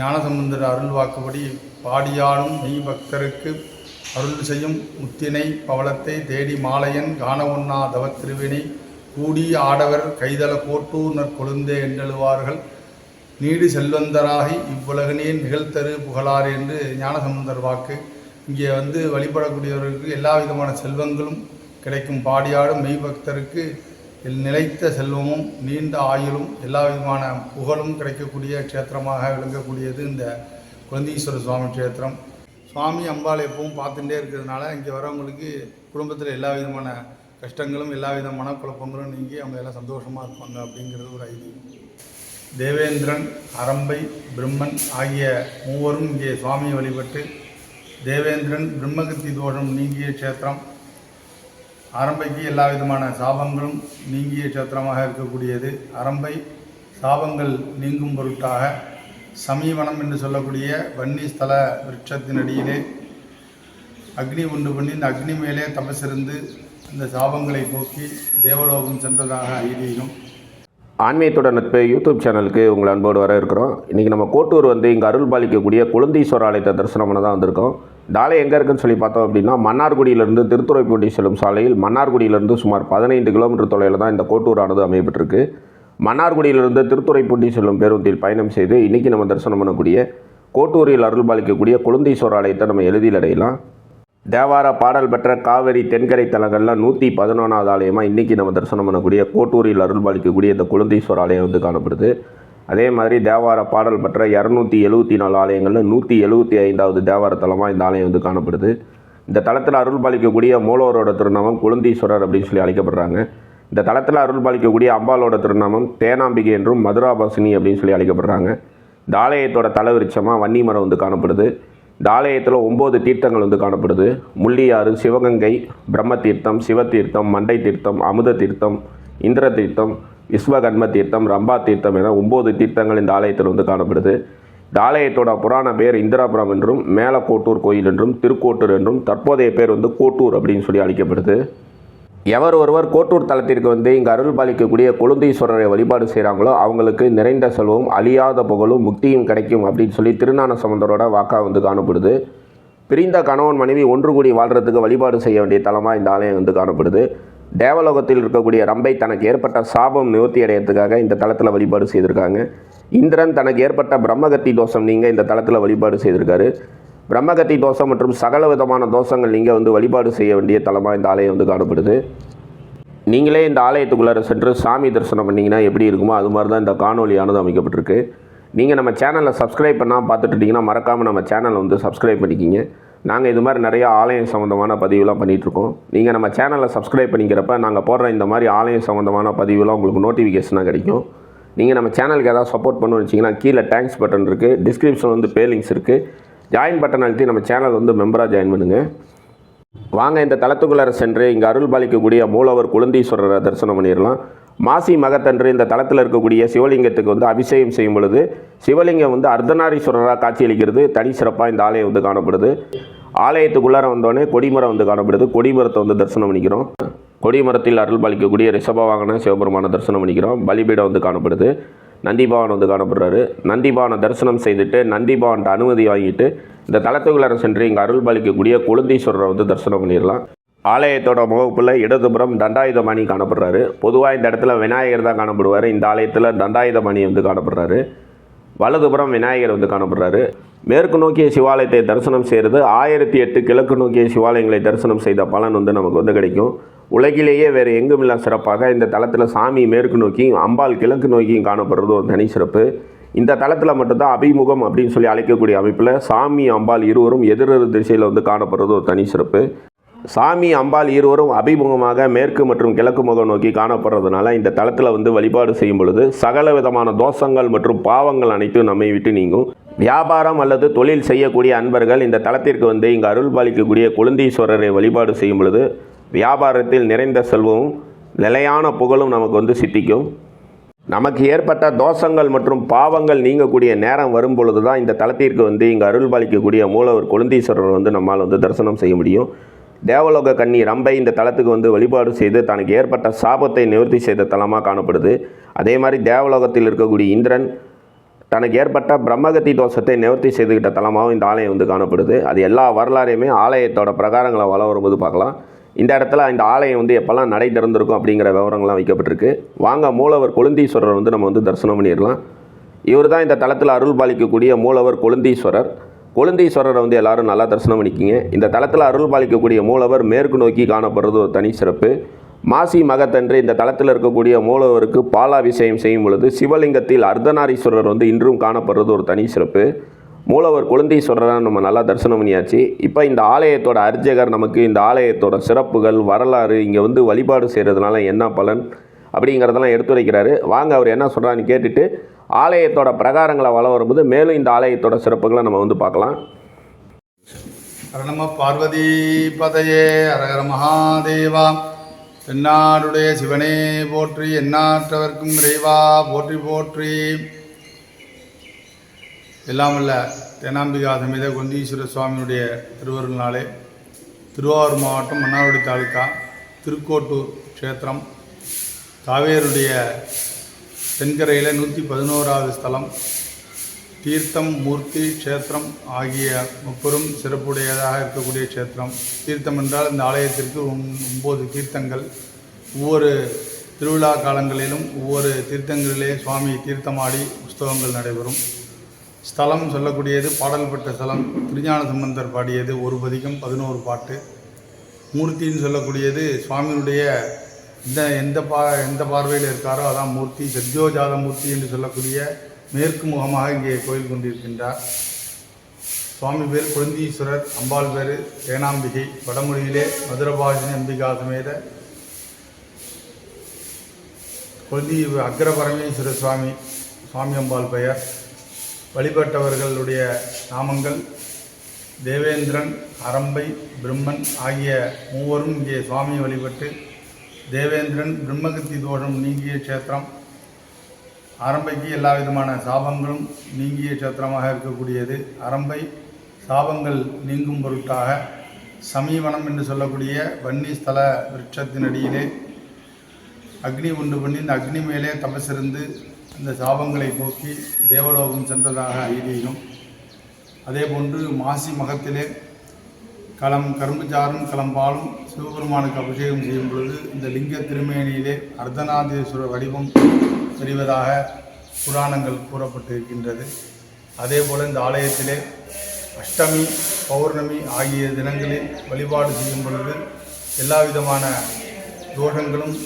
ஞானசம்பந்தர் அருள் வாக்குப்படி பாடியாடும் மெய் பக்தருக்கு அருள் செய்யும் முத்தினை பவளத்தை தேடி மாலையன் காண ஒண்ணா தவத்திருவினை கூடி ஆடவர் கைதள கோட்டூர்னர் கொழுந்தே என்றெழுவார்கள். நீடு செல்வந்தராகி இவ்வுலகனே நிகழ்த்தரு புகழார் என்று ஞானசம்பந்தர் வாக்கு. இங்கே வந்து வழிபடக்கூடியவர்களுக்கு எல்லா விதமான செல்வங்களும் கிடைக்கும். பாடியாடும் மெய்பக்தருக்கு நிலைத்த செல்வமும் நீண்ட ஆயுளும் எல்லா விதமான புகழும் கிடைக்கக்கூடிய க்ஷேத்திரமாக விளங்கக்கூடியது இந்த குழந்தீஸ்வரர் சுவாமி க்ஷேத்திரம். சுவாமி அம்பாள் எப்பவும் பார்த்துட்டே இருக்கிறதுனால இங்கே வரவங்களுக்கு குடும்பத்தில் எல்லா விதமான கஷ்டங்களும் எல்லா வித மனக்குழப்பங்களும் நீங்கி அவங்க எல்லாம் சந்தோஷமாக இருப்பாங்க அப்படிங்கிறது ஒரு ஐதீகம். தேவேந்திரன் அரம்பை பிரம்மன் ஆகிய மூவரும் இங்கே சுவாமியை வழிபட்டு தேவேந்திரன் பிரம்மகத்தி தோஷம் நீங்கிய க்ஷேத்திரம். அரம்பைக்கு எல்லா விதமான சாபங்களும் நீங்கிய சத்திரமாக இருக்கக்கூடியது. அரம்பை சாபங்கள் நீங்கும் பொருட்டாக சமீவனம் என்று சொல்லக்கூடிய வன்னி ஸ்தல விருட்சத்தினடியிலே அக்னி உண்டு பண்ணி இந்த அக்னி மேலே தபசிருந்து இந்த சாபங்களை போக்கி தேவலோகம் சென்றதாக ஐதீகம். ஆன்மீகத்தோட நட்பு யூடியூப் சேனலுக்கு உங்களை அன்போடு வர இருக்கிறோம். இன்றைக்கி நம்ம கோட்டூர் வந்து இங்கே அருள் பாலிக்கக்கூடிய குழந்தீஸ்வரர் ஆலயத்தை தரிசனம் பண்ண தான் வந்திருக்கோம். தாலை எங்கே இருக்குன்னு சொல்லி பார்த்தோம் அப்படின்னா மன்னார்குடியிலிருந்து திருத்துறைப்பூட்டி செல்லும் சாலையில் மன்னார்குடியிலிருந்து சுமார் பதினைந்து கிலோமீட்டர் தொலைவில் தான் இந்த கோட்டூரானது அமையப்பட்டிருக்கு. மன்னார்குடியிலிருந்து திருத்துறைப்பூட்டி செல்லும் பேருந்தில் பயணம் செய்து இன்றைக்கி நம்ம தரிசனம் பண்ணக்கூடிய கோட்டூரில் அருள் பாலிக்கக்கூடிய குழந்தீஸ்வரர் ஆலயத்தை நம்ம எழுதியில் அடையலாம். தேவார பாடல் பெற்ற காவிரி தென்கரை தலங்களில் நூற்றி பதினொன்றாவது ஆலயமாக இன்றைக்கி நம்ம தரிசனம் பண்ணக்கூடிய கோட்டூரில் அருள்பாலிக்கக்கூடிய இந்த குழந்தீஸ்வர ஆலயம் வந்து காணப்படுது. அதே மாதிரி தேவார பாடல் பெற்ற இரநூத்தி எழுபத்தி நாலு ஆலயங்களில் நூற்றி எழுபத்தி ஐந்தாவது தேவார தலமாக இந்த ஆலயம் வந்து காணப்படுது. இந்த தலத்தில் அருள்பாலிக்கக்கூடிய மூலவரோட திருநாமம் குழந்தீஸ்வரர் அப்படின்னு சொல்லி அழைக்கப்படுறாங்க. இந்த தளத்தில் அருள் பாலிக்கக்கூடிய அம்பாலோட திருநாமம் தேனாம்பிகை என்றும் மதுராபாசினி அப்படின்னு சொல்லி அழைக்கப்படுறாங்க. இந்த ஆலயத்தோட தலைவிருச்சமாக வன்னி மரம் வந்து காணப்படுது. இந்த ஆலயத்தில் ஒம்பது தீர்த்தங்கள் வந்து காணப்படுது. முள்ளியாறு சிவகங்கை பிரம்ம தீர்த்தம் சிவதீர்த்தம் மண்டை தீர்த்தம் அமுத தீர்த்தம் இந்திர தீர்த்தம் விஸ்வகர்ம தீர்த்தம் ரம்பா தீர்த்தம் என ஒம்பது தீர்த்தங்கள் இந்த ஆலயத்தில் வந்து காணப்படுது. இந்த ஆலயத்தோட புராண பேர் இந்திராபுரம் என்றும் மேலக்கோட்டூர் கோயில் என்றும் திருக்கோட்டூர் என்றும் தற்போதைய பேர் வந்து கோட்டூர் அப்படின்னு சொல்லி அழைக்கப்படுது. எவர் ஒருவர் கோட்டூர் தலத்திற்கு வந்து இங்கு அருள் பாலிக்கக்கூடிய குழந்தைஸ்வரரை வழிபாடு செய்கிறாங்களோ அவங்களுக்கு நிறைந்த செல்வம் அழியாத புகழும் முக்தியும் கிடைக்கும் அப்படின்னு சொல்லி திருநான சம்பந்தரோட வாக்கா வந்து காணப்படுது. பிரிந்த கணவன் மனைவி ஒன்று கூடி வாழ்கிறதுக்கு வழிபாடு செய்ய வேண்டிய தலமாக இந்த ஆலயம் வந்து காணப்படுது. தேவலோகத்தில் இருக்கக்கூடிய ரம்பை தனக்கு ஏற்பட்ட சாபம் நிவர்த்தி அடையறதுக்காக இந்த தளத்தில் வழிபாடு செய்திருக்காங்க. இந்திரன் தனக்கு ஏற்பட்ட பிரம்மகத்தி தோஷம் நீங்கள் இந்த தளத்தில் வழிபாடு செய்திருக்காரு. பிரம்மகத்தி தோஷம் மற்றும் சகல விதமான தோஷங்கள் நீங்கள் வந்து வழிபாடு செய்ய வேண்டிய தலமாக இந்த ஆலயம் வந்து காணப்படுது. நீங்களே இந்த ஆலயத்துக்குள்ளார சென்று சாமி தரிசனம் பண்ணிங்கன்னா எப்படி இருக்குமோ அது மாதிரி தான் இந்த காணொலியானது அமைக்கப்பட்டிருக்கு. நீங்கள் நம்ம சேனலை சப்ஸ்கிரைப் பண்ணால் பார்த்துட்டு இருந்தீங்கன்னா மறக்காமல் நம்ம சேனலை வந்து சப்ஸ்கிரைப் பண்ணிக்கிங்க. நாங்கள் இது மாதிரி நிறைய ஆலயம் சம்மந்தமான பதிவுலாம் பண்ணிகிட்ருக்கோம் நீங்கள் நம்ம சேனலை சப்ஸ்கிரைப் பண்ணிக்கிறப்ப நாங்கள் போடுற இந்த மாதிரி ஆலயம் சம்மந்தமான பதிவுலாம் உங்களுக்கு நோட்டிஃபிகேஷனாக கிடைக்கும். நீங்கள் நம்ம சேனலுக்கு ஏதாவது சப்போர்ட் பண்ணணும்னு வச்சிங்கன்னா கீழே தேங்க்ஸ் பட்டன் இருக்குது டிஸ்கிரிப்ஷன் வந்து பே லிங்க்ஸ் இருக்குது ஜாயின் பட்டன் அழுத்தி நம்ம சேனல் வந்து மெம்பராக ஜாயின் பண்ணுங்கள் வாங்க இந்த தளத்துக்குள்ளார சென்று இங்கே அருள் பாலிக்கக்கூடிய மூலவர் குழந்தீஸ்வரரை தரிசனம் பண்ணிடலாம். மாசி மகத்தன்று இந்த தளத்தில் இருக்கக்கூடிய சிவலிங்கத்துக்கு வந்து அபிஷேகம் செய்யும் பொழுது சிவலிங்கம் வந்து அர்த்தநாரீஸ்வரராக காட்சியளிக்கிறது. தனி சிறப்பாக இந்த ஆலயம் வந்து காணப்படுது. ஆலயத்துக்குள்ளார வந்தோடனே கொடிமரம் வந்து காணப்படுது. கொடிமரத்தை வந்து தரிசனம் பண்ணிக்கிறோம். கொடிமரத்தில் அருள் பாலிக்கக்கூடிய ரிஷப வாகன சிவபெருமான தரிசனம் பண்ணிக்கிறோம். பலிபீடம் வந்து காணப்படுது. நந்திபவன் வந்து காணப்படுறாரு. நந்திபவனை தரிசனம் செய்துட்டு நந்திபவன்ட்ட அனுமதி வாங்கிட்டு இந்த தளத்துக்குள்ளார சென்று இங்கே அருள் பாலிக்கக்கூடிய குழந்தீஸ்வரரை வந்து தரிசனம் பண்ணிடலாம். ஆலயத்தோட முகப்பில் இடதுபுறம் தண்டாயுதமணி காணப்படுறாரு. பொதுவாக இந்த இடத்துல விநாயகர் தான் காணப்படுவார். இந்த ஆலயத்தில் தண்டாயுதமணி வந்து காணப்படுறாரு. வலதுபுறம் விநாயகர் வந்து காணப்படுறாரு. மேற்கு நோக்கிய சிவாலயத்தை தரிசனம் செய்கிறது ஆயிரத்தி எட்டு கிழக்கு நோக்கிய சிவாலயங்களை தரிசனம் செய்த பலன் வந்து நமக்கு வந்து கிடைக்கும். உலகிலேயே வேறு எங்கும் எங்குமில்லா சிறப்பாக இந்த தளத்தில் சாமி மேற்கு நோக்கியும் அம்பாள் கிழக்கு நோக்கியும் காணப்படுறது ஒரு தனி சிறப்பு. இந்த தளத்தில் மட்டும்தான் அபிமுகம் அப்படின்னு சொல்லி அழைக்கக்கூடிய அமைப்பில் சாமி அம்பாள் இருவரும் எதிரெதிர் திசையில் வந்து காணப்படுறது ஒரு தனி சிறப்பு. சாமி அம்பாள் இருவரும் அபிமுகமாக மேற்கு மற்றும் கிழக்கு முகம் நோக்கி காணப்படுறதுனால இந்த தளத்தில் வந்து வழிபாடு செய்யும் பொழுது சகல விதமான தோஷங்கள் மற்றும் பாவங்கள் அனைத்தும் நம்மை விட்டு நீங்கும். வியாபாரம் அல்லது தொழில் செய்யக்கூடிய அன்பர்கள் இந்த தளத்திற்கு வந்து இங்கு அருள் பாலிக்கக்கூடிய குழந்தீஸ்வரரை வழிபாடு செய்யும் பொழுது வியாபாரத்தில் நிறைந்த செல்வமும் நிலையான புகழும் நமக்கு வந்து சித்திக்கும். நமக்கு ஏற்பட்ட தோஷங்கள் மற்றும் பாவங்கள் நீங்கக்கூடிய நேரம் வரும் பொழுது தான் இந்த தளத்திற்கு வந்து இங்கே அருள் பாலிக்கக்கூடிய மூலவர் குழந்தீஸ்வரர் வந்து நம்மால் வந்து தரிசனம் செய்ய முடியும். தேவலோக கன்னி ரம்பை இந்த தளத்துக்கு வந்து வழிபாடு செய்து தனக்கு ஏற்பட்ட சாபத்தை நிவர்த்தி செய்த தலமாக காணப்படுது. அதே மாதிரி தேவலோகத்தில் இருக்கக்கூடிய இந்திரன் தனக்கு ஏற்பட்ட பிரம்மகத்தி தோஷத்தை நிவர்த்தி செய்துக்கிட்ட தலமாகவும் இந்த ஆலயம் வந்து காணப்படுது. அது எல்லா வரலாறையுமே ஆலயத்தோட பிரகாரங்களை வள வரும்போது பார்க்கலாம். இந்த இடத்துல இந்த ஆலயம் வந்து எப்போல்லாம் நடை திறந்திருக்கும் அப்படிங்கிற விவரங்கள்லாம் வைக்கப்பட்டிருக்கு. வாங்க மூலவர் கொழுந்தீஸ்வரர் வந்து நம்ம வந்து தரிசனம் பண்ணிடலாம். இவர் தான் இந்த தளத்தில் அருள் பாலிக்கக்கூடிய மூலவர் கொழுந்தீஸ்வரர். கொழுந்தீஸ்வரரை வந்து எல்லாரும் நல்லா தரிசனம் பண்ணிக்கிங்க. இந்த தளத்தில் அருள் பாலிக்கக்கூடிய மூலவர் மேற்கு நோக்கி காணப்படுறது ஒரு தனி சிறப்பு. மாசி மகத்தன்று இந்த தளத்தில் இருக்கக்கூடிய மூலவருக்கு பாலாபிஷேகம் செய்யும் பொழுது சிவலிங்கத்தில் அர்த்தநாரீஸ்வரர் வந்து இன்றும் காணப்படுறது ஒரு தனி சிறப்பு. மூலவர் கொழுந்தீஸ்வரரை நம்ம நல்லா தரிசனம் பண்ணியாச்சு. இப்போ இந்த ஆலயத்தோட அர்ச்சகர் நமக்கு இந்த ஆலயத்தோட சிறப்புகள் வரலாறு இங்கே வந்து வழிபாடு செய்கிறதுனால என்ன பலன் அப்படிங்கிறதெல்லாம் எடுத்துரைக்கிறாரு. வாங்க அவர் என்ன சொல்கிறான்னு கேட்டுட்டு ஆலயத்தோட பிரகாரங்களை வள வரும்போது மேலும் இந்த ஆலயத்தோட சிறப்புகளை நம்ம வந்து பார்க்கலாம். அரணம பார்வதி பதையே அரகர மகாதேவா. தென்னாடுடைய சிவனே போற்றி எண்ணாற்றவர்க்கும் இறைவா போற்றி போற்றி. எல்லாம் வல்ல தேனாம்பிகா சமேத குந்தீஸ்வர சுவாமியுடைய திருவருள் நாளே திருவாரூர் மாவட்டம் மன்னார்குடி தாலுக்கா திருக்கோட்டூர் க்ஷேத்திரம் காவேருடைய தென்கரையில் நூற்றி பதினோராவது ஸ்தலம் தீர்த்தம் மூர்த்தி க்ஷேத்திரம் ஆகிய முப்பெரும் சிறப்புடையதாக இருக்கக்கூடிய க்ஷேத்திரம். தீர்த்தம் என்றால் இந்த ஆலயத்திற்கு ஒம்- ஒன்பது தீர்த்தங்கள். ஒவ்வொரு திருவிழா காலங்களிலும் ஒவ்வொரு தீர்த்தங்களிலே சுவாமி தீர்த்தமாடி உற்சவங்கள் நடைபெறும். ஸ்தலம் சொல்லக்கூடியது பாடல் பெற்ற ஸ்தலம். திருஞான சம்பந்தர் பாடியது ஒரு பதிகம் பதினோரு பாட்டு. மூர்த்தின்னு சொல்லக்கூடியது சுவாமியினுடைய இந்த எந்த பா எந்த பார்வையில் இருக்காரோ அதான் மூர்த்தி. சத்யோஜாத மூர்த்தி என்று சொல்லக்கூடிய மேற்கு முகமாக இங்கே கோயில் கொண்டிருக்கின்றார். சுவாமி பேர் குழந்தீஸ்வரர் அம்பாள் பேர் ஏனாம்பிகை வடமொழியிலே மதுரபாஜினி அம்பிகா சமேத. குழந்தி அக்ரபரமேஸ்வர சுவாமி சுவாமி அம்பாள் பெயர். வழிபட்டவர்களுடைய நாமங்கள் தேவேந்திரன் அரம்பை பிரம்மன் ஆகிய மூவரும் இங்கே சுவாமியை வழிபட்டு தேவேந்திரன் பிரம்மகத்தி தோஷம் நீங்கிய க்ஷேத்திரம் அரம்பைக்கு எல்லா விதமான சாபங்களும் நீங்கிய க்ஷேத்திரமாக இருக்கக்கூடியது. அரம்பை சாபங்கள் நீங்கும் பொருட்டாக சமீவனம் என்று சொல்லக்கூடிய வன்னி ஸ்தல விருட்சத்தினடியிலே அக்னி உண்டு பண்ணி இந்த அக்னி மேலே தபசிருந்து இந்த சாபங்களை போக்கி தேவலோகம் சென்றதாக ஐதீகம் அதே போன்று மாசி மகத்திலே களம் கரும்புச்சாரும் களம்பாலும் சிவபெருமானுக்கு அபிஷேகம் செய்யும் பொழுது இந்த லிங்க திருமேனியிலே அர்த்தநாதீஸ்வரர் வடிவம் தெரிவதாக புராணங்கள் கூறப்பட்டிருக்கின்றது. அதே போல் இந்த ஆலயத்திலே அஷ்டமி பௌர்ணமி ஆகிய தினங்களில் வழிபாடு செய்யும் பொழுது எல்லா விதமான தோஷங்களும்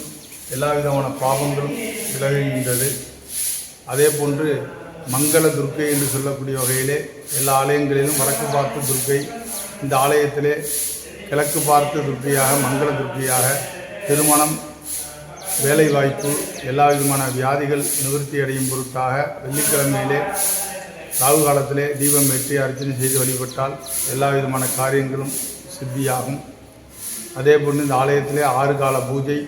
எல்லா விதமான பாவங்களும் விலகுகின்றது. அதே போன்று மங்கள துர்க்கை என்று சொல்லக்கூடிய வகையிலே எல்லா ஆலயங்களிலும் வடக்கு பார்த்து துர்க்கை இந்த ஆலயத்திலே கிழக்கு பார்த்து துர்க்கையாக மங்கள துர்க்கையாக திருமணம் வேலைவாய்ப்பு எல்லா விதமான வியாதிகள் நிவர்த்தி அடையும் பொருட்டாக வெள்ளிக்கிழமையிலே ராகு காலத்திலே தீபம் ஏற்றி அர்ச்சனை செய்து வழிபட்டால் எல்லா விதமான காரியங்களும் சித்தியாகும். அதே போன்று இந்த ஆலயத்திலே ஆறு கால பூஜை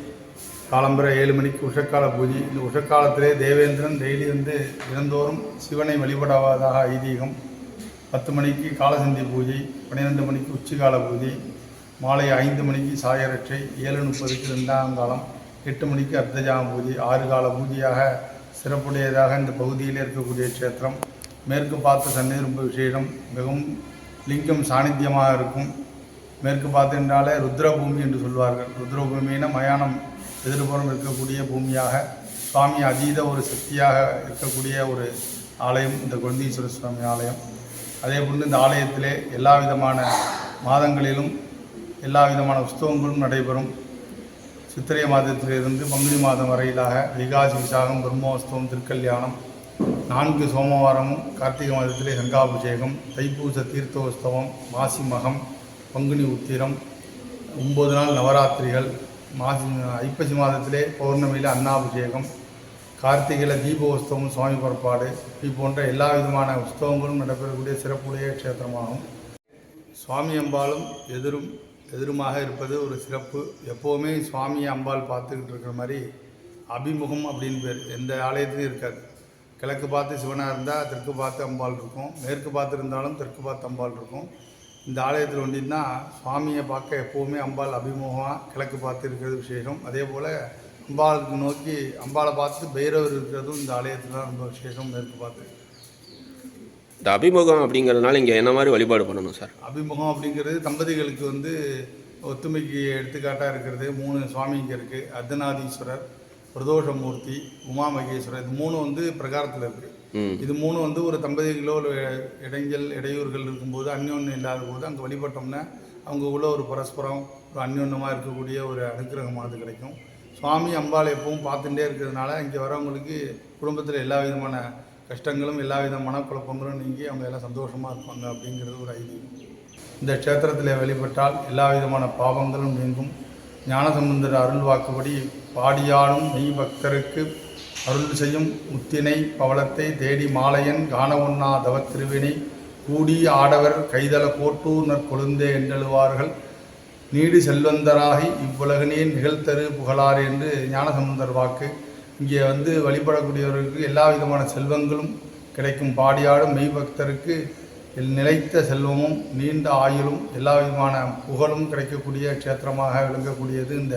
காலம்பரை ஏழு மணிக்கு உஷக்கால பூஜை. இந்த உஷக்காலத்திலே தேவேந்திரன் டெய்லி வந்து தினந்தோறும் சிவனை வழிபடாவதாக ஐதீகம். பத்து மணிக்கு காலசந்தி பூஜை பன்னிரெண்டு மணிக்கு உச்சிகால பூஜை மாலை ஐந்து மணிக்கு சாயரட்சை ஏழு முப்பதுக்கு ரெண்டாம் காலம் எட்டு மணிக்கு அர்த்தஜாம பூஜை ஆறு கால பூஜையாக சிறப்புடையதாக இந்த பகுதியில் இருக்கக்கூடிய க்ஷேத்திரம். மேற்கு பார்த்த சன்னிரும்பு விசேஷம். மிகவும் லிங்கம் சாநித்தியமாக இருக்கும். மேற்கு பார்த்து என்றாலே ருத்ரபூமி என்று சொல்வார்கள். ருத்ரபூமின்னா மயானம். எதிர்புறம் இருக்கக்கூடிய பூமியாக சுவாமி அதீத ஒரு சக்தியாக இருக்கக்கூடிய ஒரு ஆலயம் இந்த குழந்தீஸ்வர சுவாமி ஆலயம். அதே போன்று இந்த ஆலயத்திலே எல்லா விதமான மாதங்களிலும் எல்லா விதமான உற்சவங்களும் நடைபெறும். சித்திரை மாதத்திலிருந்து பங்குனி மாதம் வரையிலாக விகாசி விசாகம் பிரம்மோத்சவம் திருக்கல்யாணம் நான்கு சோமவாரமும் கார்த்திகை மாதத்திலே கங்காபிஷேகம் தைப்பூச தீர்த்தோத்சவம் மாசி மகம் பங்குனி உத்திரம் ஒம்பது நாள் நவராத்திரிகள் மாசி ஐப்பசி மாதத்திலே பௌர்ணமியில் அன்னாபிஷேகம் கார்த்திகையில் தீபோத்சவம் சுவாமி புறப்பாடு இது போன்ற எல்லா விதமான உற்சவங்களும் நடைபெறக்கூடிய சிறப்புடைய க்ஷேத்திரமாகும். சுவாமி அம்பாளும் எதிரும் எதிருமாக இருப்பது ஒரு சிறப்பு. எப்போவுமே சுவாமி அம்பாள் பார்த்துக்கிட்டு இருக்கிற மாதிரி அபிமுகம் அப்படின்னு பேர் எந்த ஆலயத்திலையும் இருக்காது. கிழக்கு பார்த்து சிவனாக இருந்தால் தெற்கு பார்த்து அம்பாள் இருக்கும். மேற்கு பார்த்து இருந்தாலும் தெற்கு பார்த்து அம்பாள் இருக்கும். இந்த ஆலயத்தில் ஒன்றின்னா சுவாமியை பார்க்க எப்போவுமே அம்பாள் அபிமுகமாக கிழக்கு பார்த்து இருக்கிறது விசேஷம். அதே போல் அம்பாளுக்கு நோக்கி அம்பாளை பார்த்து பைரவர் இருக்கிறதும் இந்த ஆலயத்தில் தான் ரொம்ப விசேஷம் மேற்கு பார்த்து. இந்த அபிமுகம் அப்படிங்கிறதுனால இங்கே என்ன மாதிரி வழிபாடு பண்ணணும் சார்? அபிமுகம் அப்படிங்கிறது தம்பதிகளுக்கு வந்து ஒத்துமைக்கு எடுத்துக்காட்டாக இருக்கிறது. மூணு சுவாமி இங்கே இருக்குது அர்த்தநாதீஸ்வரர் பிரதோஷமூர்த்தி உமா மகேஸ்வரர் இது மூணு வந்து பிரகாரத்தில் இருக்குது இது மூணு வந்து ஒரு தம்பதிகளோ ஒரு இடைஞ்சல் இடையூறுகள் இருக்கும்போது அந்யோன்யம் இல்லாத போது அங்கே வழிபட்டோம்னா அவங்க உள்ள ஒரு பரஸ்பரம் ஒரு அந்யோன்யமாக இருக்கக்கூடிய ஒரு அனுக்கிரகமானது கிடைக்கும். சுவாமி அம்பாள் எப்பவும் பார்த்துட்டே இருக்கிறதுனால இங்கே வரவங்களுக்கு குடும்பத்தில் எல்லா விதமான கஷ்டங்களும் எல்லா வித மனக்குழப்பங்களும் நீங்கி அவங்க எல்லாம் சந்தோஷமாக இருப்பாங்க அப்படிங்கிறது ஒரு ஐதீகம். இந்த க்ஷேத்திரத்தில் வழிபட்டால் எல்லா விதமான பாவங்களும் நீங்கும். ஞானசம்பந்தர் அருள் வாக்குப்படி பாடியாடும் மெய் பக்தருக்கு அருள் செய்யும் முத்தினை பவளத்தை தேடி மாலையன் காண உண்ணா தவத்திருவினை கூடி ஆடவர் கைதல கோட்டூர் கொழுந்தே என்றெழுவார்கள். நீடு செல்வந்தராகி இவ்வுலகனே நிகழ்த்தரு புகழார் என்று ஞானசம்பந்தர் வாக்கு. இங்கே வந்து வழிபடக்கூடியவர்களுக்கு எல்லா விதமான செல்வங்களும் கிடைக்கும். பாடியாடும் மெய்பக்தருக்கு நிலைத்த செல்வமும் நீண்ட ஆயுளும் எல்லா விதமான புகழும் கிடைக்கக்கூடிய க்ஷேத்திரமாக விளங்கக்கூடியது இந்த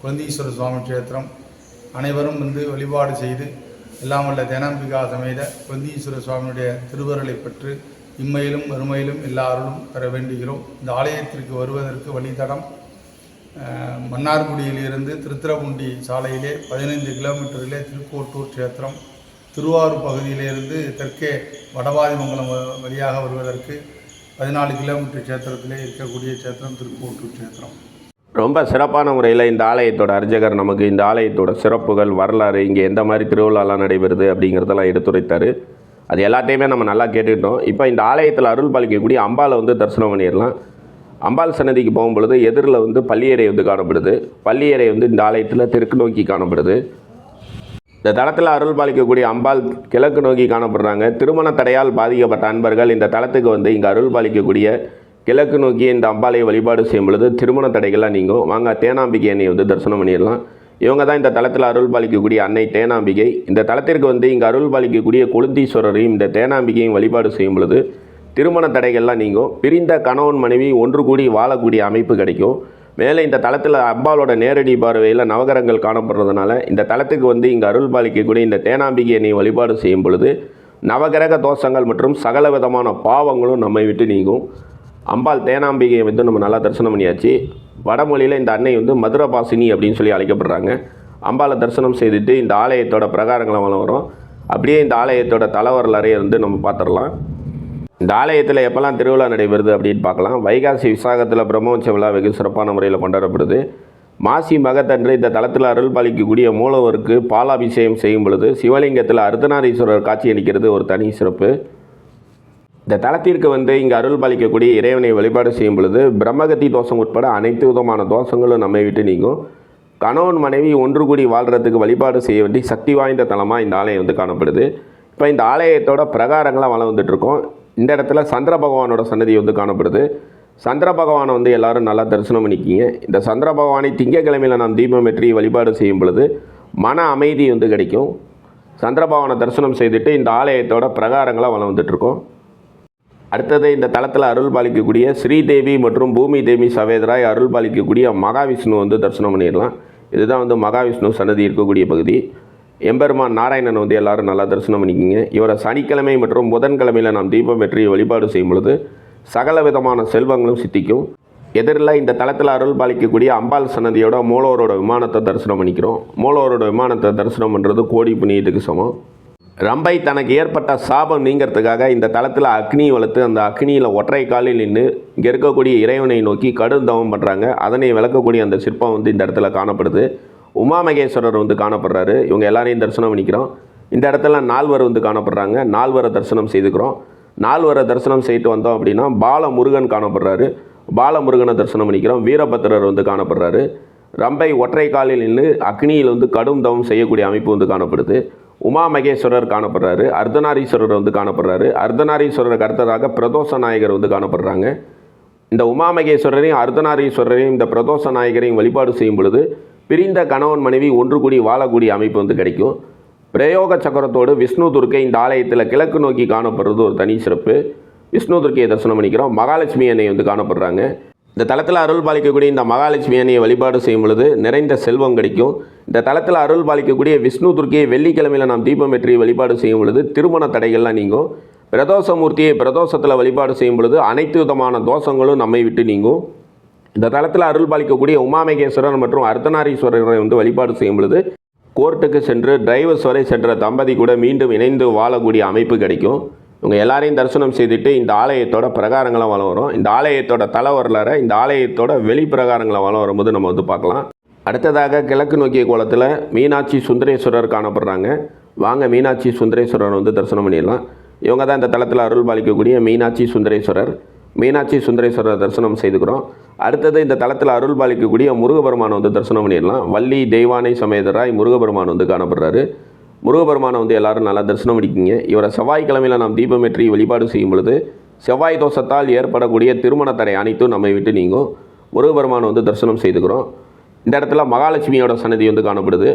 குழந்தீஸ்வர சுவாமி க்ஷேத்திரம். அனைவரும் வந்து வழிபாடு செய்து எல்லாம் வல்ல தேனாம்பிகா சமேத பொந்தீஸ்வர சுவாமியுடைய திருவருளை பெற்று இம்மையிலும் வறுமையிலும் எல்லா அருளும் பெற வேண்டுகிறோம். இந்த ஆலயத்திற்கு வருவதற்கு வழித்தடம் மன்னார்குடியிலிருந்து திருத்திரபுண்டி சாலையிலே பதினைந்து கிலோமீட்டரிலே திருக்கோட்டூர் க்ஷேத்திரம் திருவாரூர் பகுதியிலிருந்து தெற்கே வடபாதிமங்கலம் வ- வழியாக வருவதற்கு பதினாலு கிலோமீட்டர் க்ஷேத்திரத்திலே இருக்கக்கூடிய க்ஷேத்திரம் திருக்கோட்டூர் க்ஷேத்திரம். ரொம்ப சிறப்பான முறையில் இந்த ஆலயத்தோட அர்ச்சகர் நமக்கு இந்த ஆலயத்தோட சிறப்புகள் வரலாறு இங்கே எந்த மாதிரி திருவிழாலாம் நடைபெறுது அப்படிங்கிறதெல்லாம் எடுத்துரைத்தார். அது எல்லாத்தையுமே நம்ம நல்லா கேட்டுக்கிட்டோம். இப்போ இந்த ஆலயத்தில் அருள் பாலிக்கக்கூடிய அம்பாளை வந்து தரிசனம் பண்ணிடலாம். அம்பாள் சன்னதிக்கு போகும் பொழுது எதிரில் வந்து பள்ளியறை வந்து காணப்படுது. பள்ளியறை வந்து இந்த ஆலயத்தில் தெற்கு நோக்கி காணப்படுது. இந்த தளத்தில் அருள் பாலிக்கக்கூடிய அம்பாள் கிழக்கு நோக்கி காணப்படுறாங்க. திருமண தடையால் பாதிக்கப்பட்ட அன்பர்கள் இந்த தளத்துக்கு வந்து இங்கே அருள் பாலிக்கக்கூடிய கிழக்கு நோக்கி இந்த அம்பாளை வழிபாடு செய்யும் பொழுது திருமண தடைகள்லாம் நீங்கும். வாங்க தேனாம்பிகை அன்னை வந்து தரிசனம் பண்ணிடலாம். இவங்க தான் இந்த தளத்தில் அருள் பாலிக்கக்கூடிய அன்னை தேனாம்பிகை. இந்த தளத்திற்கு வந்து இங்கே அருள் பாலிக்கக்கூடிய கொழுந்தீஸ்வரரையும் இந்த தேனாம்பிகையும் வழிபாடு செய்யும் பொழுது திருமண தடைகள்லாம் நீங்கும். பிரிந்த கணவன் மனைவி ஒன்று கூடி வாழக்கூடிய அமைப்பு கிடைக்கும். மேலே இந்த தளத்தில் அம்பாளோட நேரடி பார்வையில் நவகரங்கள் காணப்படுறதுனால இந்த தளத்துக்கு வந்து இங்கே அருள் பாலிக்கக்கூடிய இந்த தேனாம்பிகை அன்னை வழிபாடு செய்யும் பொழுது நவகிரக தோஷங்கள் மற்றும் சகல விதமான பாவங்களும் நம்மை விட்டு நீங்கும். அம்பாள் தேனாம்பிகையை வந்து நம்ம நல்லா தரிசனம் பண்ணியாச்சு. வடமொழியில் இந்த அன்னை வந்து மதுரபாசினி அப்படின்னு சொல்லி அழைக்கப்படுறாங்க. அம்பாளை தரிசனம் செய்துட்டு இந்த ஆலயத்தோட பிரகாரங்களை வளம் வரும் அப்படியே இந்த ஆலயத்தோட தலைவரலாறையை வந்து நம்ம பார்த்துடலாம். இந்த ஆலயத்தில் எப்போல்லாம் திருவிழா நடைபெறுது அப்படின்னு பார்க்கலாம். வைகாசி விசாகத்தில் பிரம்மோற்சவ விழா வெகு சிறப்பான முறையில் கொண்டாடப்படுது. மாசி மகத்தன்று இந்த தளத்தில் அருள் பாலிக்கக்கூடிய மூலவருக்கு பாலாபிஷேகம் செய்யும் பொழுது சிவலிங்கத்தில் அர்த்தநாரீஸ்வரர் காட்சி அளிக்கிறது ஒரு தனி சிறப்பு. இந்த தலத்திற்கு வந்து இங்கே அருள் பாலிக்கக்கூடிய இறைவனை வழிபாடு செய்யும் பொழுது பிரம்மகத்தி தோஷம் உட்பட அனைத்து விதமான தோஷங்களும் நம்மை விட்டு நீங்கும். கணவன் மனைவி ஒன்று கூடி வாழ்கிறதுக்கு வழிபாடு செய்ய வேண்டிய சக்தி வாய்ந்த தலமாக இந்த ஆலயம் வந்து காணப்படுது. இப்போ இந்த ஆலயத்தோட பிரகாரங்களாக வளம் வந்துட்டுருக்கோம். இந்த இடத்துல சந்திர பகவானோட சன்னதி வந்து காணப்படுது. சந்திர பகவானை வந்து எல்லாரும் நல்லா தரிசனம் பண்ணிக்கிங்க. இந்த சந்திர பகவானை திங்கக்கிழமையில் நாம் தீபம் வெற்றி வழிபாடு செய்யும் பொழுது மன அமைதி வந்து கிடைக்கும். சந்திர பகவானை தரிசனம் செய்துட்டு இந்த ஆலயத்தோட பிரகாரங்களாக வளம் வந்துட்டுருக்கோம். அடுத்தது இந்த தளத்தில் அருள் பாலிக்கக்கூடிய ஸ்ரீதேவி மற்றும் பூமி தேவி சவேதராய் அருள் பாலிக்கக்கூடிய மகாவிஷ்ணு வந்து தரிசனம் பண்ணிடலாம். இதுதான் வந்து மகாவிஷ்ணு சன்னதி இருக்கக்கூடிய பகுதி. எம்பெருமான் நாராயணன் வந்து எல்லாரும் நல்லா தரிசனம் பண்ணிக்கிங்க. இவரை சனிக்கிழமை மற்றும் புதன்கிழமையில் நாம் தீபம் வெற்றி வழிபாடு செய்யும் பொழுது சகல விதமான செல்வங்களும் சித்திக்கும். எதிரில் இந்த தளத்தில் அருள் பாலிக்கக்கூடிய அம்பாள் சன்னதியோட மூலவரோட விமானத்தை தரிசனம் பண்ணிக்கிறோம். மூலவரோட விமானத்தை தரிசனம் பண்ணுறது கோடி புண்ணியத்துக்கு சமம். ரம்பை தனக்கு ஏற்பட்ட சாபம் நீங்கிறதுக்காக இந்த தளத்தில் அக்னி வளர்த்து அந்த அக்னியில் ஒற்றை காலில் நின்று இங்கே இருக்கக்கூடிய இறைவனை நோக்கி கடும் தவம் பண்ணுறாங்க அதனை விளக்கக்கூடிய அந்த சிற்பம் வந்து இந்த இடத்துல காணப்படுது. உமா மகேஸ்வரர் வந்து காணப்படுறாரு. இவங்க எல்லாரையும் தரிசனம் பண்ணிக்கிறோம். இந்த இடத்துல நால்வர் வந்து காணப்படுறாங்க. நால்வரை தரிசனம் செய்துக்கிறோம். நால்வரை தரிசனம் செய்துட்டு வந்தோம் அப்படின்னா பாலமுருகன் காணப்படுறாரு. பாலமுருகனை தரிசனம் பண்ணிக்கிறோம். வீரபத்திரர் வந்து காணப்படுறாரு. ரம்பை ஒற்றை காலில் நின்று அக்னியில் வந்து கடும் தவம் செய்யக்கூடிய அமைப்பு வந்து காணப்படுது. உமா மகேஸ்வரர் காணப்படுறாரு அர்த்தநாரீஸ்வரர் வந்து காணப்படுறாரு. அர்த்தநாரீஸ்வரருக்கு அடுத்ததாக பிரதோஷ நாயகர் வந்து காணப்படுறாங்க. இந்த உமா மகேஸ்வரரையும் அர்த்தநாரீஸ்வரரையும் இந்த பிரதோஷ நாயகரையும் வழிபாடு செய்யும் பொழுது பிரிந்த கணவன் மனைவி ஒன்று கூடி வாழக்கூடிய அமைப்பு வந்து கிடைக்கும். பிரயோக சக்கரத்தோடு விஷ்ணு துர்க்கை இந்த ஆலயத்தில் கிழக்கு நோக்கி காணப்படுறது ஒரு தனி சிறப்பு. விஷ்ணு துர்க்கையை தரிசனம் பண்ணிக்கிறோம். மகாலட்சுமி அன்னை வந்து காணப்படுறாங்க. இந்த தளத்தில் அருள் பாலிக்கக்கூடிய இந்த மகாலட்சுமி அணியை வழிபாடு செய்யும் பொழுது நிறைந்த செல்வம் கிடைக்கும். இந்த தளத்தில் அருள் பாலிக்கக்கூடிய விஷ்ணு துர்க்கியை வெள்ளிக்கிழமையில் நாம் தீபம் வெற்றி வழிபாடு செய்யும் பொழுது திருமண தடைகள்லாம் நீங்கும். பிரதோஷமூர்த்தியை பிரதோஷத்தில் வழிபாடு செய்யும் பொழுது அனைத்து விதமான தோஷங்களும் நம்மை விட்டு நீங்கும். இந்த தளத்தில் அருள் பாலிக்கக்கூடிய உமாமகேஸ்வரன் மற்றும் அர்த்தநாரீஸ்வரரை வந்து வழிபாடு செய்யும் பொழுது கோர்ட்டுக்கு சென்று டிரைவர்ஸ் வரை சென்ற தம்பதி கூட மீண்டும் இணைந்து வாழக்கூடிய அமைப்பு கிடைக்கும். இவங்க எல்லாரையும் தரிசனம் செய்துட்டு இந்த ஆலயத்தோட பிரகாரங்களை வளம் வரும். இந்த ஆலயத்தோட தலை வரலாறை இந்த ஆலயத்தோட வெளி பிரகாரங்களை வளம் வரும்போது நம்ம வந்து பார்க்கலாம். அடுத்ததாக கிழக்கு நோக்கிய கோலத்தில் மீனாட்சி சுந்தரேஸ்வரர் காணப்படுறாங்க. வாங்க மீனாட்சி சுந்தரேஸ்வரர் வந்து தரிசனம் பண்ணிடலாம். இவங்க தான் இந்த தளத்தில் அருள் பாலிக்கக்கூடிய மீனாட்சி சுந்தரேஸ்வரர். மீனாட்சி சுந்தரேஸ்வரர் தரிசனம் செய்துக்கிறோம். அடுத்தது இந்த தளத்தில் அருள் பாலிக்கக்கூடிய முருகபெருமானை வந்து தரிசனம் பண்ணிடலாம். வள்ளி தெய்வானை சமேதராய் முருகபெருமான் வந்து காணப்படுறாரு. முருகபெருமானை வந்து எல்லாரும் நல்லா தரிசனம் பண்ணிக்கிங்க இவரை செவ்வாய்க்கிழமையில் நாம் தீபமேற்றி வழிபாடு செய்யும் பொழுது செவ்வாய் தோஷத்தால் ஏற்படக்கூடிய திருமண தடை அனைத்தும் நம்மை விட்டு நீங்கும். முருகபெருமானை வந்து தரிசனம் செய்துக்கிறோம். இந்த இடத்துல மகாலட்சுமியோட சன்னதி வந்து காணப்படுது.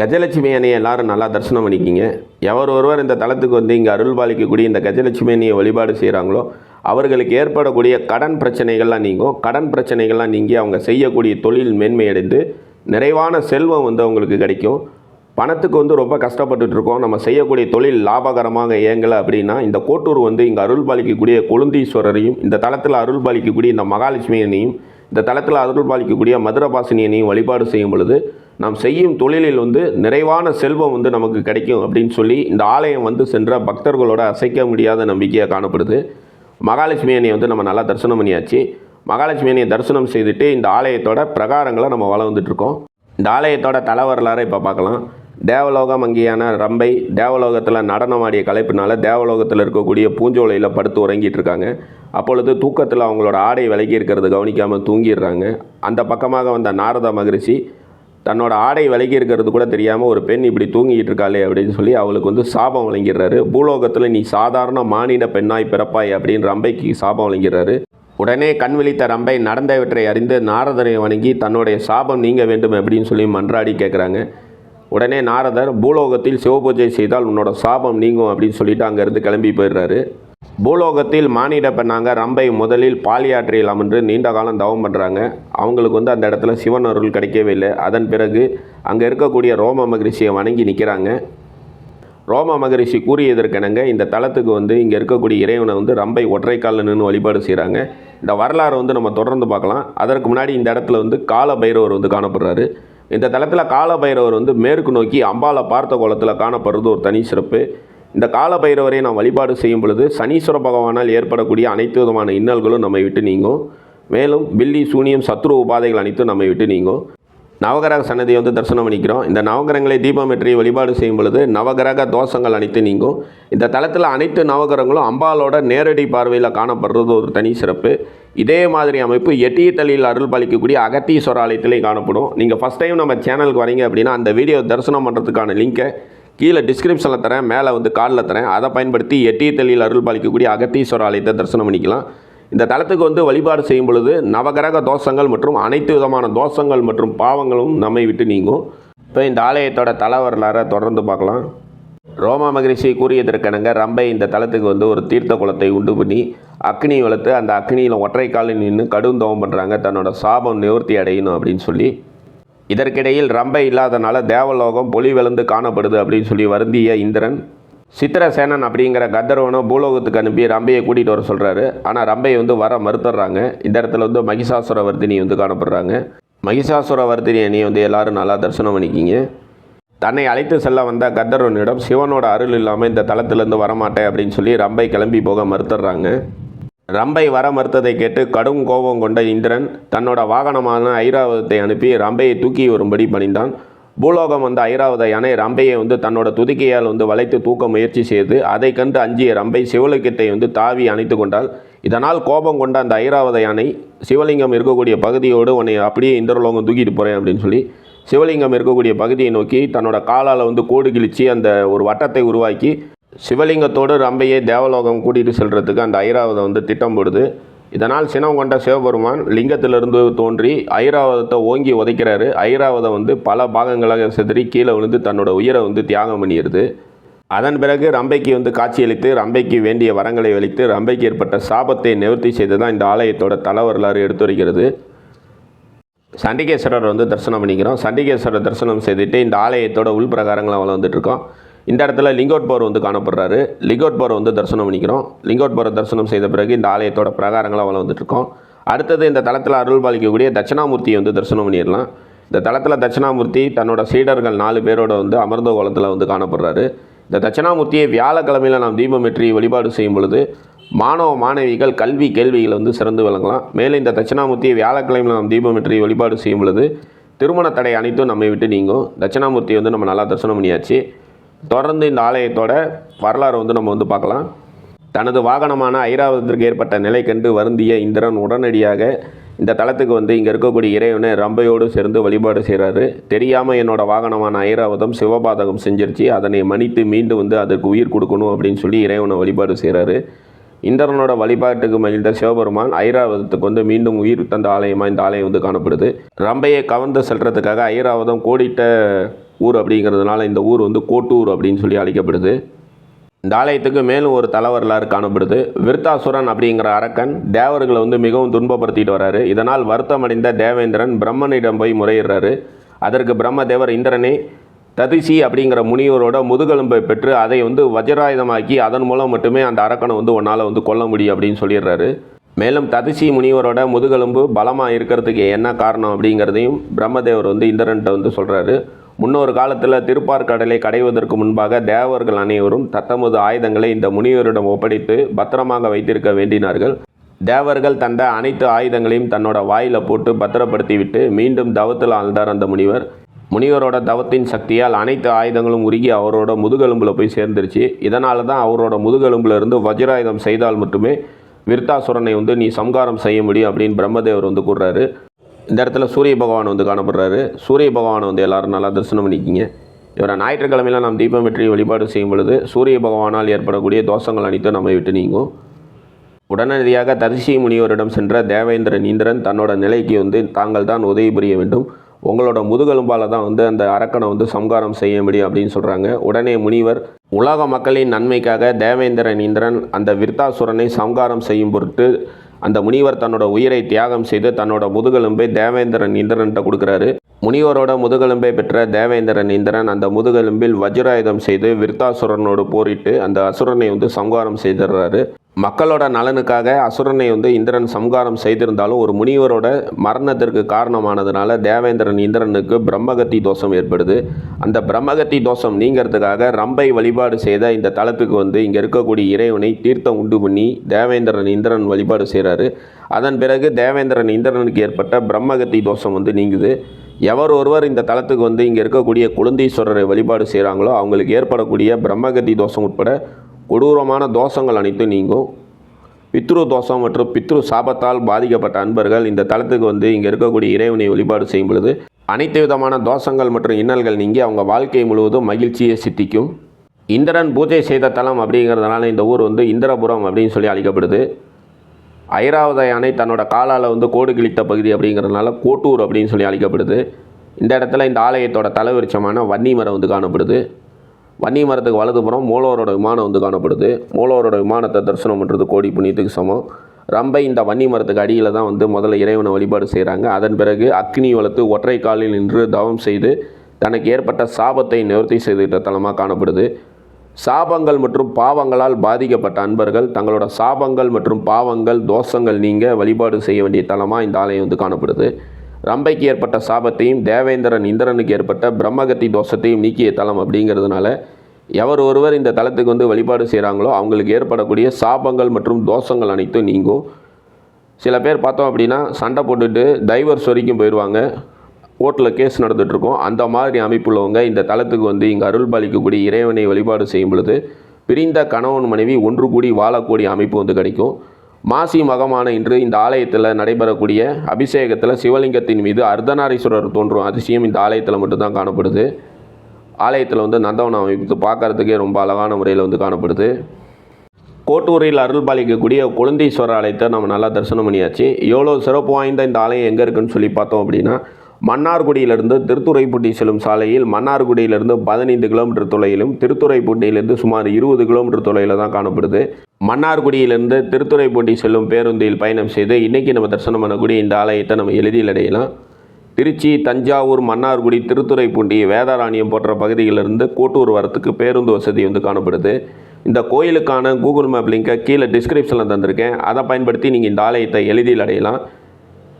கஜலட்சுமி அணையை எல்லாரும் நல்லா தரிசனம் பண்ணிக்கிங்க எவர் ஒருவர் இந்த தளத்துக்கு வந்து இங்கே அருள் பாலிக்கக்கூடிய இந்த கஜலட்சுமி அணியை வழிபாடு செய்கிறாங்களோ அவர்களுக்கு ஏற்படக்கூடிய கடன் பிரச்சனைகள்லாம் நீங்கும். கடன் பிரச்சனைகள்லாம் நீங்கி அவங்க செய்யக்கூடிய தொழில் மேன்மையடைந்து நிறைவான செல்வம் வந்து அவங்களுக்கு கிடைக்கும். பணத்துக்கு வந்து ரொம்ப கஷ்டப்பட்டுட்டு இருக்கோம் நம்ம செய்யக்கூடிய தொழில் லாபகரமாக இயங்கலை அப்படின்னா இந்த கோட்டூர் வந்து இங்கே அருள் பாலிக்கக்கூடிய கொழுந்தீஸ்வரரையும் இந்த தளத்தில் அருள் பாலிக்கக்கூடிய இந்த மகாலட்சுமியனையும் இந்த தளத்தில் அருள் பாலிக்கக்கூடிய மதுரபாசினியனையும் வழிபாடு செய்யும் பொழுது நாம் செய்யும் தொழிலில் வந்து நிறைவான செல்வம் வந்து நமக்கு கிடைக்கும் அப்படின்னு சொல்லி இந்த ஆலயம் வந்து சென்ற பக்தர்களோட அசைக்க முடியாத நம்பிக்கையாக காணப்படுது. மகாலட்சுமி அணியை வந்து நம்ம நல்லா தரிசனம் பண்ணியாச்சு. மகாலட்சுமி அணியை தரிசனம் செய்துட்டு இந்த ஆலயத்தோட பிரகாரங்களை நம்ம வளம் இந்த ஆலயத்தோட தலை வரலாறை இப்போ பார்க்கலாம். தேவலோகம் அங்கேயான ரம்பை தேவலோகத்தில் நடனமாடிய கலைப்பினால் தேவலோகத்தில் இருக்கக்கூடிய பூஞ்சோலையில் படுத்து உறங்கிட்டு இருக்காங்க அப்பொழுது தூக்கத்தில் அவங்களோட ஆடை விலகி இருக்கிறது கவனிக்காமல் தூங்கிடுறாங்க. அந்த பக்கமாக வந்த நாரத மகரிஷி தன்னோட ஆடை விலகி இருக்கிறது கூட தெரியாமல் ஒரு பெண் இப்படி தூங்கிட்டு இருக்காளே அப்படின்னு சொல்லி அவளுக்கு வந்து சாபம் வழங்கிடுறாரு பூலோகத்தில் நீ சாதாரண மானிட பெண்ணாய் பிறப்பாய் அப்படின்னு ரம்பைக்கு சாபம் வழங்கிடுறாரு உடனே கண் விழித்த ரம்பை நடந்தவற்றை அறிந்து நாரதரை வணங்கி தன்னுடைய சாபம் நீங்க வேண்டும் அப்படின்னு சொல்லி மன்றாடி கேட்குறாங்க உடனே நாரதர் பூலோகத்தில் சிவபூஜை செய்தால் உன்னோட சாபம் நீங்கும் அப்படின்னு சொல்லிட்டு அங்கேருந்து கிளம்பி போயிடுறாரு. பூலோகத்தில் மானிட பெண்ணாங்க ரம்பை முதலில் பாலியாற்றில் அமர்ந்து நீண்ட காலம் தவம் பண்ணுறாங்க அவங்களுக்கு வந்து அந்த இடத்துல சிவன் அருள் கிடைக்கவே இல்லை. அதன் பிறகு அங்கே இருக்கக்கூடிய ரோம மகரிஷியை வணங்கி நிற்கிறாங்க ரோம மகரிஷி கூறியதற்கெனங்க இந்த தளத்துக்கு வந்து இங்கே இருக்கக்கூடிய இறைவனை வந்து ரம்பை ஒற்றைக்காலில் நின்று வழிபாடு செய்கிறாங்க இந்த வரலாறு வந்து நம்ம தொடர்ந்து பார்க்கலாம். அதற்கு முன்னாடி இந்த இடத்துல வந்து கால பைரவர் வந்து காணப்படுறாரு. இந்த தலத்தில் கால பைரவர் வந்து மேற்கு நோக்கி அம்பாலை பார்த்த கோலத்தில் காணப்படுறது ஒரு தனி சிறப்பு. இந்த கால பைரவரை நாம் வழிபாடு செய்யும் பொழுது சனீஸ்வர பகவானால் ஏற்படக்கூடிய அனைத்து விதமான இன்னல்களும் நம்மை விட்டு நீங்கும். மேலும் பில்லி சூனியம் சத்ரு உபாதைகள் அனைத்தும் நம்மை விட்டு நீங்கும். நவகிரக சன்னதியை வந்து தரிசனம் பண்ணிக்கிறோம். இந்த நவகிரகங்களை தீபமேற்றி வழிபாடு செய்யும் பொழுது நவகிரக தோஷங்கள் அனைத்து நீங்கும். இந்த தளத்தில் அனைத்து நவகிரகங்களும் அம்பாலோட நேரடி பார்வையில் காணப்படுறது ஒரு தனி சிறப்பு. இதே மாதிரி அமைப்பு எட்டியத்தளியில் அருள் பாலிக்கக்கூடிய அகத்தீஸ்வர ஆலயத்திலே காணப்படும். நீங்கள் ஃபஸ்ட் டைம் நம்ம சேனலுக்கு வரீங்க அப்படின்னா அந்த வீடியோ தரிசனம் பண்ணுறதுக்கான லிங்கை கீழே டிஸ்கிரிப்ஷனில் தரேன் மேலே வந்து காலில் தரேன். அதை பயன்படுத்தி எட்டியத்தளியில் அருள் பாலிக்கக்கூடிய அகத்தீஸ்வர ஆலயத்தை தரிசனம் பண்ணிக்கலாம். இந்த தளத்துக்கு வந்து வழிபாடு செய்யும் பொழுது நவகிரக தோஷங்கள் மற்றும் அனைத்து விதமான தோஷங்கள் மற்றும் பாவங்களும் நம்மை விட்டு நீங்கும். இப்போ இந்த ஆலயத்தோட தல வரலாறை தொடர்ந்து பார்க்கலாம். ரோமா மகரிஷி கூறியதற்கெனங்க ரம்பை இந்த தலத்துக்கு வந்து ஒரு தீர்த்த குளத்தை உண்டு பண்ணி அக்னி வளர்த்து அந்த அக்னியில் ஒற்றை காலில் நின்று கடும் தவம் பண்ணுறாங்க தன்னோட சாபம் நிவர்த்தி அடையணும் அப்படின்னு சொல்லி. இதற்கிடையில் ரம்பை இல்லாதனால தேவலோகம் பொலி விழுந்து காணப்படுது அப்படின்னு சொல்லி வருந்திய இந்திரன் சித்திரசேனன் அப்படிங்கிற கந்தர்வனை பூலோகத்துக்கு அனுப்பி ரம்பையை கூட்டிகிட்டு வர சொல்கிறாரு ஆனால் ரம்பையை வந்து வர மறுத்துடுறாங்க. இந்த இடத்துல வந்து மகிஷாசுர வர்த்தினி வந்து காணப்படுறாங்க. மகிஷாசுர வர்தினி அணியை வந்து எல்லாரும் நல்லா தரிசனம் பண்ணிக்கிங்க. தன்னை அழைத்து செல்ல வந்த கர்தரனிடம் சிவனோட அருள் இல்லாமல் இந்த தளத்திலேருந்து வரமாட்டேன் அப்படின்னு சொல்லி ரம்பை கிளம்பி போக மறுத்துடுறாங்க. ரம்பை வர மறுத்ததை கேட்டு கடும் கோபம் கொண்ட இந்திரன் தன்னோட வாகனமான ஐராவதத்தை அனுப்பி ரம்பையை தூக்கி வரும்படி பணிந்தான். பூலோகம் வந்த ஐராவத யானை ரம்பையை வந்து தன்னோட துதிக்கையால் வந்து வளைத்து தூக்க முயற்சி செய்து அதை கண்டு அஞ்சிய ரம்பை சிவலிங்கத்தை வந்து தாவி அணைத்து கொண்டால் இதனால் கோபம் கொண்ட அந்த ஐராவத யானை சிவலிங்கம் இருக்கக்கூடிய பகுதியோடு உன்னை அப்படியே இந்திரலோகம் தூக்கிட்டு போகிறேன் அப்படின்னு சொல்லி சிவலிங்கம் இருக்கக்கூடிய பகுதியை நோக்கி தன்னோட காலால் வந்து கோடு கிழிச்சு அந்த ஒரு வட்டத்தை உருவாக்கி சிவலிங்கத்தோடு ரம்பையை தேவலோகம் கூட்டிகிட்டு செல்கிறதுக்கு அந்த ஐராவதம் வந்து திட்டம் போடுது. இதனால் சினம் கொண்ட சிவபெருமான் லிங்கத்திலிருந்து தோன்றி ஐராவதத்தை ஓங்கி உதைக்கிறாரு. ஐராவதம் வந்து பல பாகங்களாக சிதறி கீழே விழுந்து தன்னோட உயிரை வந்து தியாகம் பண்ணிடுது. அதன் பிறகு ரம்பைக்கு வந்து காட்சியளித்து ரம்பைக்கு வேண்டிய வரங்களை அளித்து ரம்பைக்கு ஏற்பட்ட சாபத்தை நிவர்த்தி செய்து தான் இந்த ஆலயத்தோட தல வரலாறு எடுத்துரைக்கிறது சண்டிகேஸ்வரர் வந்து தரிசனம் பண்ணிக்கிறோம். சண்டிகேஸ்வரர் தரிசனம் செய்துட்டு இந்த ஆலயத்தோட உள் பிரகாரங்களை வந்துட்டுருக்கோம் இந்த இடத்துல லிங்கோட்பவர் வந்து காணப்படுறாரு. லிங்கோட்பவர் வந்து தரிசனம் பண்ணிக்கிறோம். லிங்கோட்பவர் தரிசனம் செய்த பிறகு இந்த ஆலயத்தோட பிரகாரங்களாக வளர்ந்துட்டுருக்கோம் அடுத்தது இந்த தளத்தில் அருள் பாலிக்கக்கூடிய தட்சிணாமூர்த்தியை வந்து தரிசனம் பண்ணிடலாம். இந்த தளத்தில் தட்சிணாமூர்த்தி தன்னோட சீடர்கள் நாலு பேரோட வந்து அமர்ந்த கோலத்தில் வந்து காணப்படுறாரு. இந்த தட்சிணாமூர்த்தியை வியாழக்கிழமையில் நாம் தீபம் வெற்றி வழிபாடு செய்யும் பொழுது மாணவ மாணவிகள் கல்வி கேள்விகளை வந்து சிறந்து விளங்கலாம். மேலும் இந்த தட்சிணாமூர்த்தியை வியாழக்கிழமையில் நாம் தீபமேற்றி வழிபாடு செய்யும் பொழுது திருமண தடை அனைத்தும் நம்மை விட்டு நீங்கும். தட்சிணாமூர்த்தி வந்து நம்ம நல்லா தரிசனம் பண்ணியாச்சு. தொடர்ந்து இந்த ஆலயத்தோட வரலாறு வந்து நம்ம வந்து பார்க்கலாம். தனது வாகனமான ஐராவதத்திற்கு ஏற்பட்ட நிலை கண்டு வருந்திய இந்திரன் உடனடியாக இந்த தளத்துக்கு வந்து இங்கே இருக்கக்கூடிய இறைவனை ரம்பையோடு சேர்ந்து வழிபாடு செய்கிறாரு தெரியாமல் என்னோடய வாகனமான ஐராவதம் சிவபாதகம் செஞ்சிருச்சு. அதனை மன்னித்து மீண்டும் வந்து அதற்கு உயிர் கொடுக்கணும் அப்படின்னு சொல்லி இறைவனை வழிபாடு செய்கிறாரு இந்திரனோட வழிபாட்டுக்கு மகிழ்ந்த சிவபெருமான் ஐராவதத்துக்கு வந்து மீண்டும் உயிர் தந்த ஆலயமாக இந்த ஆலயம் வந்து காணப்படுது. ரம்பையை கவர்ந்து செல்றதுக்காக ஐராவதம் கோடிட்ட ஊர் அப்படிங்கிறதுனால இந்த ஊர் வந்து கோட்டூர் அப்படின்னு சொல்லி அழைக்கப்படுது. இந்த ஆலயத்துக்கு மேலும் ஒரு தல வரலாறு காணப்படுது. விருத்தாசுரன் அப்படிங்கிற அரக்கன் தேவர்களை வந்து மிகவும் துன்பப்படுத்திட்டு வராரு. இதனால் வருத்தமடைந்த தேவேந்திரன் பிரம்மனிடம் போய் முறையிடுறாரு. அதற்கு பிரம்மதேவர் இந்திரனே ததிசி அப்படிங்கிற முனிவரோட முதுகெலும்பை பெற்று அதை வந்து வஜ்ராயுதமாக்கி அதன் மூலம் மட்டுமே அந்த அரக்கனை வந்து உன்னால் வந்து கொல்ல முடியும் அப்படின்னு சொல்லிடுறாரு. மேலும் ததிசி முனிவரோட முதுகெலும்பு பலமாக இருக்கிறதுக்கு என்ன காரணம் அப்படிங்கிறதையும் பிரம்மதேவர் வந்து இந்திரன்ட்ட வந்து சொல்கிறாரு முன்னொரு காலத்தில் திருப்பார்கடலை கடைவதற்கு முன்பாக தேவர்கள் அனைவரும் தத்தமது ஆயுதங்களை இந்த முனிவரிடம் ஒப்படைத்து பத்திரமாக வைத்திருக்க வேண்டினார்கள். தேவர்கள் தந்த அனைத்து ஆயுதங்களையும் தன்னோட வாயில் போட்டு பத்திரப்படுத்திவிட்டு மீண்டும் தவத்தில் ஆழ்ந்தார் அந்த முனிவர். முனிவரோட தவத்தின் சக்தியால் அனைத்து ஆயுதங்களும் உருகி அவரோட முதுகெலும்பில் போய் சேர்ந்துருச்சு. இதனால தான் அவரோட முதுகெலும்பில் இருந்து வஜ்ராயுதம் செய்தால் மட்டுமே விருத்தாசுரனை வந்து நீ சம்காரம் செய்ய முடியும் அப்படின்னு பிரம்மதேவர் வந்து கூடுறாரு இந்த இடத்துல சூரிய பகவான் வந்து காணப்படுறாரு. சூரிய பகவானை வந்து எல்லாரும் நல்லா தரிசனம் பண்ணிக்கிங்க. இவரை ஞாயிற்றுக்கிழமையில் நாம் தீபம் வெற்றி வழிபாடு செய்யும் பொழுது சூரிய பகவானால் ஏற்படக்கூடிய தோஷங்கள் அனைத்தும் நம்மை விட்டு நீங்கும். உடனடியாக தரிசி முனிவரிடம் சென்ற தேவேந்திரன் இந்திரன் தன்னோட நிலைக்கு வந்து தாங்கள் தான் உதவி புரிய வேண்டும். உங்களோட முதுகெலும்பால் தான் வந்து அந்த அரக்கனை வந்து சம்காரம் செய்ய முடியும் அப்படின்னு சொல்கிறாங்க உடனே முனிவர் உலக மக்களின் நன்மைக்காக தேவேந்திரன் இந்திரன் அந்த விருத்தாசுரனை சம்காரம் செய்யும் பொருட்டு அந்த முனிவர் தன்னோட உயிரை தியாகம் செய்து தன்னோட முதுகெலும்பை தேவேந்திரன் இந்திரன்ட்ட கொடுக்குறாரு. முனிவரோட முதுகெலும்பை பெற்ற தேவேந்திரன் இந்திரன் அந்த முதுகெலும்பில் வஜ்ராயுதம் செய்து விருத்தாசுரனோடு போரிட்டு அந்த அசுரனை வந்து சம்காரம் செய்திடுறாரு. மக்களோட நலனுக்காக அசுரனை வந்து இந்திரன் சம்காரம் செய்திருந்தாலும் ஒரு முனிவரோட மரணத்திற்கு காரணமானதுனால தேவேந்திரன் இந்திரனுக்கு பிரம்மகத்தி தோஷம் ஏற்படுது. அந்த பிரம்மகத்தி தோஷம் நீங்கிறதுக்காக ரம்பை வழிபாடு செய்த இந்த தலத்துக்கு வந்து இங்கே இருக்கக்கூடிய இறைவனை தீர்த்தம் உண்டு பண்ணி தேவேந்திரன் இந்திரன் வழிபாடு செய்கிறாரு அதன் பிறகு தேவேந்திரன் இந்திரனுக்கு ஏற்பட்ட பிரம்மகத்தி தோஷம் வந்து நீங்குது. எவர் ஒருவர் இந்த தலத்துக்கு வந்து இங்கே இருக்கக்கூடிய குழந்தீஸ்வரரை வழிபாடு செய்கிறாங்களோ அவங்களுக்கு ஏற்படக்கூடிய பிரம்மகதி தோஷம் உட்பட கொடூரமான தோஷங்கள் அனைத்தும் நீங்கும். பித்ரு தோஷம் மற்றும் பித்ரு சாபத்தால் பாதிக்கப்பட்ட அன்பர்கள் இந்த தலத்துக்கு வந்து இங்கே இருக்கக்கூடிய இறைவனை வழிபாடு செய்யும் பொழுது அனைத்து விதமான தோஷங்கள் மற்றும் இன்னல்கள் நீங்கி அவங்க வாழ்க்கை முழுவதும் மகிழ்ச்சியை சித்திக்கும். இந்திரன் பூஜை செய்த தலம் அப்படிங்கிறதுனால இந்த ஊர் வந்து இந்திரபுரம் அப்படின்னு சொல்லி அழைக்கப்படுது. ஐராவத யானை தன்னோட காலால் வந்து கோடு கிழித்த பகுதி அப்படிங்கிறதுனால கோட்டூர் அப்படின்னு சொல்லி அழைக்கப்படுது. இந்த இடத்துல இந்த ஆலயத்தோட தலைவிருச்சமான வன்னி மரம் வந்து காணப்படுது. வன்னி மரத்துக்கு வலதுபுறம் மூலவரோட விமானம் வந்து காணப்படுது. மூலவரோட விமானத்தை தரிசனம் பண்ணுறது கோடி புண்ணியத்துக்கு சமம். ரம்பை இந்த வன்னி மரத்துக்கு அடியில் தான் வந்து முதல்ல இறைவனை வழிபாடு செய்கிறாங்க அதன் பிறகு அக்னி வளர்த்து ஒற்றை காலில் நின்று தவம் செய்து தனக்கு ஏற்பட்ட சாபத்தை நிவர்த்தி செய்துகிட்ட தலமாக காணப்படுது. சாபங்கள் மற்றும் பாவங்களால் பாதிக்கப்பட்ட அன்பர்கள் தங்களோட சாபங்கள் மற்றும் பாவங்கள் தோஷங்கள் நீங்க வழிபாடு செய்ய வேண்டிய தலமாக இந்த ஆலயம் வந்து காணப்படுது. ரம்பைக்கு ஏற்பட்ட சாபத்தையும் தேவேந்திரன் இந்திரனுக்கு ஏற்பட்ட பிரம்மகத்தி தோஷத்தையும் நீக்கிய தலம் அப்படிங்கிறதுனால எவர் ஒருவர் இந்த தலத்துக்கு வந்து வழிபாடு செய்கிறாங்களோ அவங்களுக்கு ஏற்படக்கூடிய சாபங்கள் மற்றும் தோஷங்கள் அனைத்தும் நீங்கும். சில பேர் பார்த்தோம் அப்படின்னா சண்டை போட்டுட்டு டைவர்ஸ் வரைக்கும் போயிடுவாங்க கோர்ட்டில் கேஸ் நடந்துகிட்ருக்கோம் அந்த மாதிரி அமைப்புள்ளவங்க இந்த தளத்துக்கு வந்து இங்கே அருள் பாலிக்கக்கூடிய இறைவனை வழிபாடு செய்யும் பொழுது பிரிந்த கணவன் மனைவி ஒன்று கூடி வாழக்கூடிய அமைப்பு வந்து கிடைக்கும். மாசி மகமான இன்று இந்த ஆலயத்தில் நடைபெறக்கூடிய அபிஷேகத்தில் சிவலிங்கத்தின் மீது அர்த்தநாரீஸ்வரர் தோன்றும் அதிசயம் இந்த ஆலயத்தில் மட்டும்தான் காணப்படுது. ஆலயத்தில் வந்து நந்தவனம் அமைப்பு பார்க்கறதுக்கே ரொம்ப அழகான முறையில் வந்து காணப்படுது. கோட்டூரில் அருள் பாலிக்கக்கூடிய குழந்தீஸ்வரர் ஆலயத்தை நம்ம நல்லா தரிசனம் பண்ணியாச்சு. எவ்வளோ சிறப்பு வாய்ந்த இந்த ஆலயம் எங்கே இருக்குன்னு சொல்லி பார்த்தோம் அப்படின்னா மன்னார்குடியிலிருந்து திருத்துறைப்பூட்டி செல்லும் சாலையில் மன்னார்குடியிலிருந்து பதினைந்து கிலோமீட்டர் தொலைவிலும் திருத்துறைப்பூட்டியிலிருந்து சுமார் இருபது கிலோமீட்டர் தொலைவில் தான் காணப்படுது. மன்னார்குடியிலிருந்து திருத்துறைப்பூட்டி செல்லும் பேருந்தில் பயணம் செய்து இன்றைக்கி நம்ம தரிசனம் பண்ணக்கூடிய இந்த ஆலயத்தை நம்ம எளிதில் அடையலாம். திருச்சி தஞ்சாவூர் மன்னார்குடி திருத்துறைப்பூண்டி வேதாராணியம் போன்ற பகுதியிலிருந்து கோட்டூர் வரத்துக்கு பேருந்து வசதி வந்து காணப்படுது. இந்த கோயிலுக்கான கூகுள் மேப் லிங்கை கீழே டிஸ்கிரிப்ஷனில் தந்திருக்கேன். அதை பயன்படுத்தி நீங்கள் இந்த ஆலயத்தை எளிதில் அடையலாம்.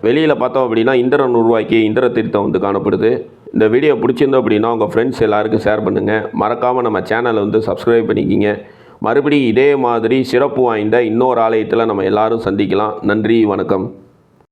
வெளியில் பார்த்தோம் அப்படின்னா இந்திரன் உருவாக்கி இந்திர தீர்த்தம் வந்து காணப்படுது. இந்த வீடியோ பிடிச்சிருந்தோம் அப்படின்னா உங்கள் ஃப்ரெண்ட்ஸ் எல்லாருக்கும் ஷேர் பண்ணுங்கள் மறக்காமல் நம்ம சேனலை வந்து சப்ஸ்கிரைப் பண்ணிக்கிங்க. மறுபடியும் இதே மாதிரி சிறப்பு வாய்ந்த இன்னொரு ஆலயத்தில் நம்ம எல்லாரும் சந்திக்கலாம். நன்றி வணக்கம்.